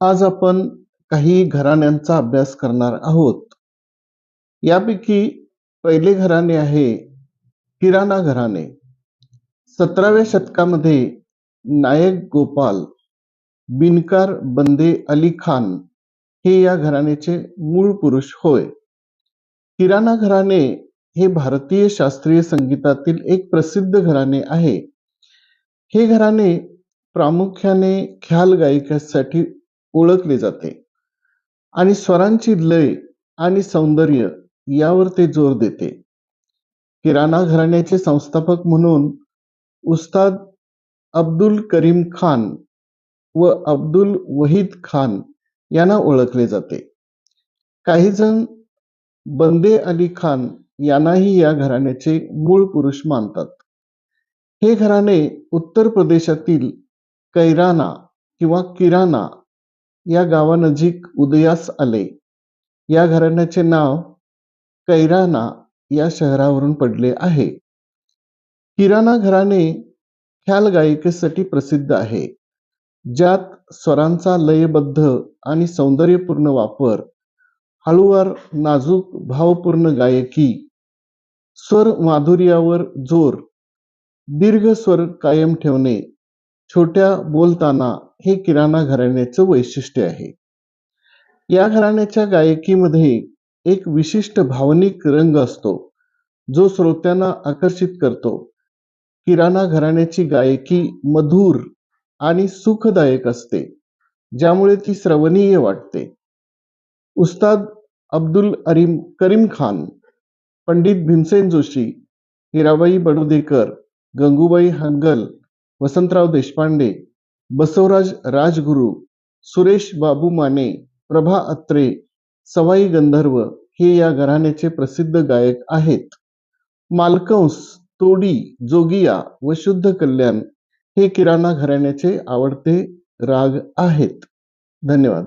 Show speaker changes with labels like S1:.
S1: आज आपण काही घराण्यांचा अभ्यास करणार आहोत. यापैकी पहिले घराणे आहे किराणा घराणे. सतराव्या शतकामध्ये नायक गोपाल बिनकार बंदे अली खान हे या घराण्याचे मूळ पुरुष होय. किराणा घराणे हे भारतीय शास्त्रीय संगीतातील एक प्रसिद्ध घराणे आहे. हे घराणे प्रामुख्याने ख्याल गायकासाठी ओळखले जाते. आणि स्वरांची लय आणि सौंदर्य यावर ते जोर देते. किराणा घराण्याचे संस्थापक म्हणून उस्ताद अब्दुल करीम खान व अब्दुल वहीद खान यांना ओळखले जाते. काही जण बंदे अली खान यांनाही या घराण्याचे मूळ पुरुष मानतात. हे घराणे उत्तर प्रदेशातील कैराना किंवा किराणा या गावानजीक उदयास आले. या घराण्याचे नाव कैराना या शहरावरून पडले आहे. किराणा घराणे ख्याल गायिकेसाठी प्रसिद्ध आहे. ज्यात स्वरांचा लयबद्ध आणि सौंदर्यपूर्ण वापर हळूवार नाजूक भावपूर्ण गायकी स्वर माधुर्यावर जोर दीर्घ स्वर कायम ठेवणे छोट्या बोलताना हे किराणा घराण्याचं वैशिष्ट्य आहे. या घराण्याच्या गायकीमध्ये एक विशिष्ट भावनिक रंग असतो जो श्रोत्यांना आकर्षित करतो. किराणा घराण्याची गायकी मधुर आणि सुखदायक असते ज्यामुळे ती श्रवणीय वाटते. उस्ताद अब्दुल अरीम करीम खान पंडित भीमसेन जोशी हिराबाई बडोदेकर गंगूबाई हंगल वसंतराव देशपांडे बसवराज राजगुरू सुरेश बाबू माने प्रभा अत्रे सवाई गंधर्व हे या घराण्याचे प्रसिद्ध गायक आहेत. मालकंस तोडी जोगिया व शुद्ध कल्याण हे किराणा घराण्याचे आवडते राग आहेत. धन्यवाद.